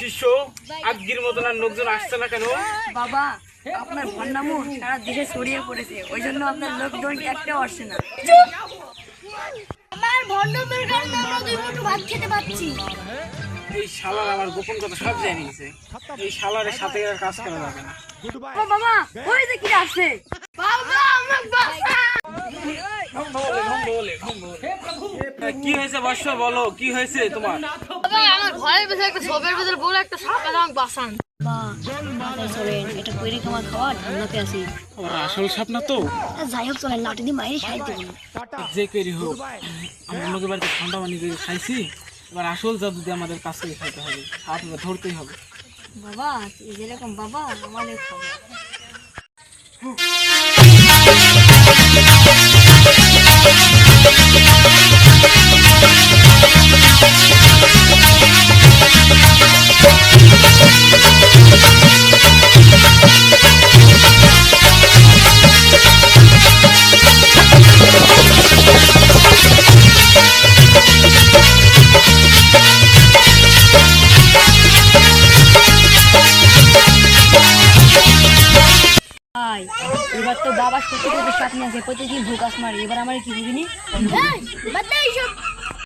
শিষ্য আজকের মতন আর লোকজন আসছে না কেন? বাবা আপনার ভণ্ডামু সারা দেশে ছড়িয়ে পড়েছে ওই জন্য আপনার লোকজন একটাও আসছে না। আমার ভণ্ডমের কারণে আমরা দুই মুঠো ভাত খেতে পাচ্ছি এই শালার আমার গোপন কথা সব জেনে গেছে এই শালারের সাথে আর কাজ করা যাবে না। ও বাবা ওই যে কি আসছে? বাবা আমার বাবা কি হয়েছে বর্ষ বলো কি হয়েছে তোমার? আমার ঘরের ভেতরে একটা সবের ভেতরে বড় একটা সাপ এলাম বাসান। এটা কইরে আমার খাওয়া? ঠান্ডাতে আসি আসল সাপ না তো। যাই হোক চলেন লাঠি দিয়ে মাইরে সাইড দেবো। যে কেরি হোক আমরা লোকের বাড়িতে ঠান্ডা পানি দিয়ে খাইছি এবার আসল জাদু দিয়ে আমাদের কাছ থেকে খাইতে হবে সাপ ধরতেই হবে। বাবা যেরকম বাবা আমাদের খাবার। তো বাবা সত্যি করে আছে প্রতিদিন ভুকাস মারি এবার আমার কি বুঝিনি?